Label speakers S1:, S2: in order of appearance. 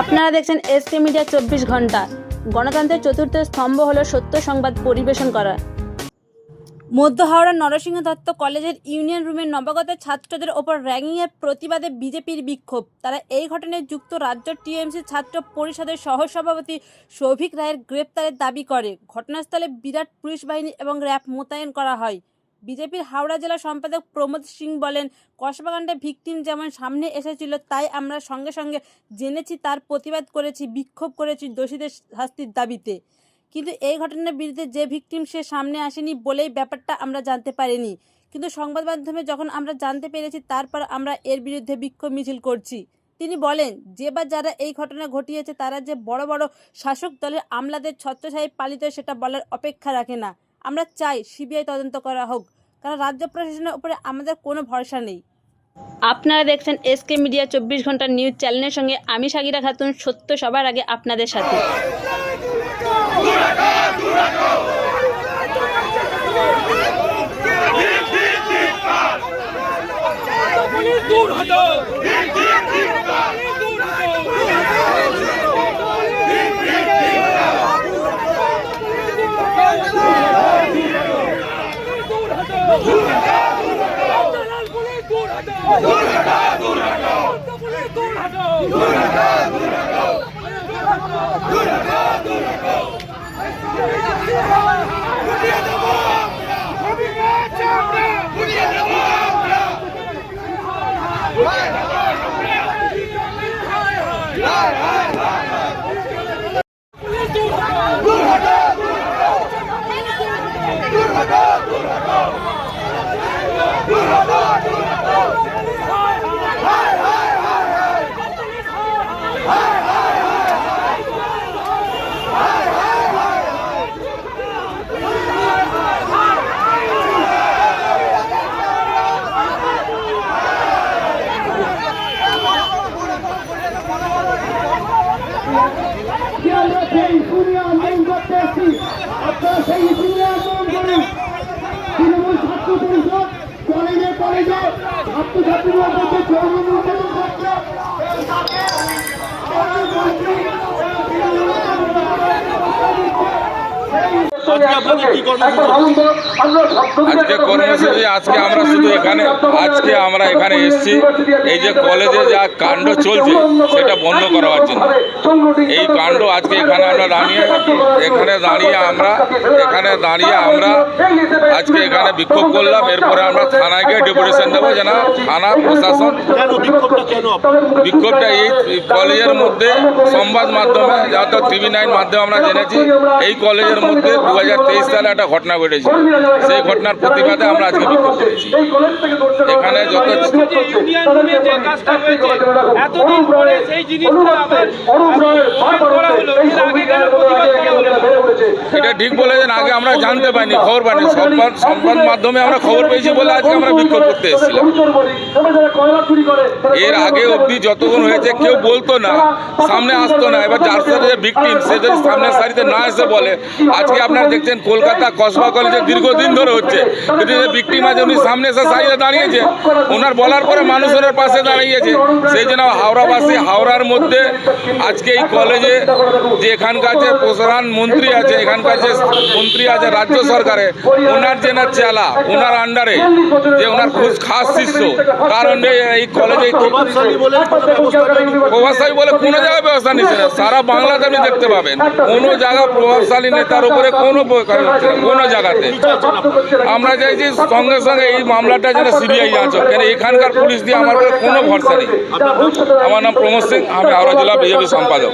S1: আপনারা দেখছেন SK media চব্বিশ ঘণ্টা। গণতন্ত্রের চতুর্থ স্তম্ভ হলো সত্য সংবাদ পরিবেশন করা। মধ্য হাওড়ার নরসিংহ দত্ত কলেজের ইউনিয়ন রুমের নবাগত ছাত্রদের ওপর র্যাগিংয়ের প্রতিবাদে বিজেপির বিক্ষোভ। তারা এই ঘটনায় যুক্ত রাজ্য টিএমসি ছাত্র পরিষদের সহসভাপতি সৌভিক রায়ের গ্রেপ্তারের দাবি করে। ঘটনাস্থলে বিরাট পুলিশ বাহিনী এবং র্যাব মোতায়েন করা হয়। বিজেপির হাওড়া জেলা সম্পাদক প্রমোদ সিং বলেন কসবাকাণ্ডে ভিকটিম যেমন সামনে এসেছিল, তাই আমরা সঙ্গে সঙ্গে জেনেছি, তার প্রতিবাদ করেছি, বিক্ষোভ করেছি দোষীদের শাস্তির দাবিতে। কিন্তু এই ঘটনার বিরুদ্ধে যে ভিকটিম সে সামনে আসেনি বলেই ব্যাপারটা আমরা জানতে পারিনি। কিন্তু সংবাদ মাধ্যমে যখন আমরা জানতে পেরেছি, তারপর আমরা এর বিরুদ্ধে বিক্ষোভ মিছিল করছি। তিনি বলেন, যে বা যারা এই ঘটনা ঘটিয়েছে, তারা যে বড় বড় শাসক দলের আমলাদের ছত্রছায়ায় পালিত, সেটা বলার অপেক্ষা রাখে না। আমরা চাই সিবিআই তদন্ত করা হোক, কারণ রাজ্য প্রশাসনের উপরে আমাদের কোনো ভরসা নেই। আপনারা দেখছেন এসকে মিডিয়া চব্বিশ ঘণ্টা নিউজ চ্যানেলের সঙ্গে, আমি সাগিরা খাতুন, সত্য সবার আগে আপনাদের সাথে।
S2: দূর হটো দূর হটো দূর হটো
S3: আজকে কর্মসূচি?
S4: আজকে আমরা শুধু এখানে আজকে আমরা এখানে এসেছি এই যে কলেজে যা কাণ্ড চলছে সেটা বন্ধ করার জন্য এই কাণ্ড আজকে এখানে আমরা দাঁড়িয়ে এখানে দাঁড়িয়ে আমরা এখানে দাঁড়িয়ে আমরা আজকে এখানে বিক্ষোভ করলাম এরপরে আমরা থানায় গিয়ে ডেপুটেশন দেবো যে না থানা প্রশাসন
S3: বিক্ষোভটা
S4: বিক্ষোভটা এই কলেজের মধ্যে সংবাদ মাধ্যমে যাতে টিভি নাইন মাধ্যমে আমরা জেনেছি এই কলেজের মধ্যে দু সালে একটা ঘটনা ঘটেছে সেই ঘটনার প্রতিবাদে আমরা আজকে বিক্ষোভ করেছি। এখানে যত
S5: এতদিন পরে সেই জিনিসটা আবার করা হলো। এর আগে কেন প্রতিবাদ করা?
S4: এটা ঠিক বলেছেন, আগে আমরা জানতে পাইনি খবর পাইনি। সংবাদ সংবাদ মাধ্যমে আমরা খবর পেয়েছি বলে আজকে আমরা বিক্ষোভ করতে এসেছিলাম। এর আগে অবধি যতক্ষণ হয়েছে, কেউ বলতো না, সামনে আসতো না। এবার যার সাথে যে ভিকটিম সে যদি সামনের সারিতে না এসে বলে, আজকে আপনারা দেখছেন কলকাতা কসবা কলেজে দীর্ঘদিন ধরে হচ্ছে। কিন্তু যে ভিকটিম আছে, উনি সামনে এসে সারিতে দাঁড়িয়েছে। ওনার বলার পরে মানুষ ওনার পাশে দাঁড়িয়েছে। সেই জন্য হাওড়াবাসী, হাওড়ার মধ্যে আজকে এই কলেজে যে এখানকার যে প্রধান মন্ত্রী আছে, এখানকার যে মন্ত্রী আছে রাজ্য সরকারে ওনার যে না চেলা ওনার আন্ডারে যে ওনার খুব খাস শিষ্য তার এই কলেজে
S3: প্রভাবশালী বলে কোনো
S4: প্রভাবশালী বলে কোনো জায়গায় ব্যবস্থা নিচ্ছে না সারা বাংলাতে আপনি দেখতে পাবেন কোনো জায়গা প্রভাবশালী নেতার উপরে কোনো কোনো জায়গাতে? আমরা চাইছি সঙ্গে সঙ্গে এই মামলাটা যেন সিবিআই হোক। কেন এখানকার পুলিশ দিয়ে আমার উপরে কোনো ভরসা নেই আমার নাম প্রমোদ সিং আমি হাওড়া জেলা বিজেপি সম্পাদক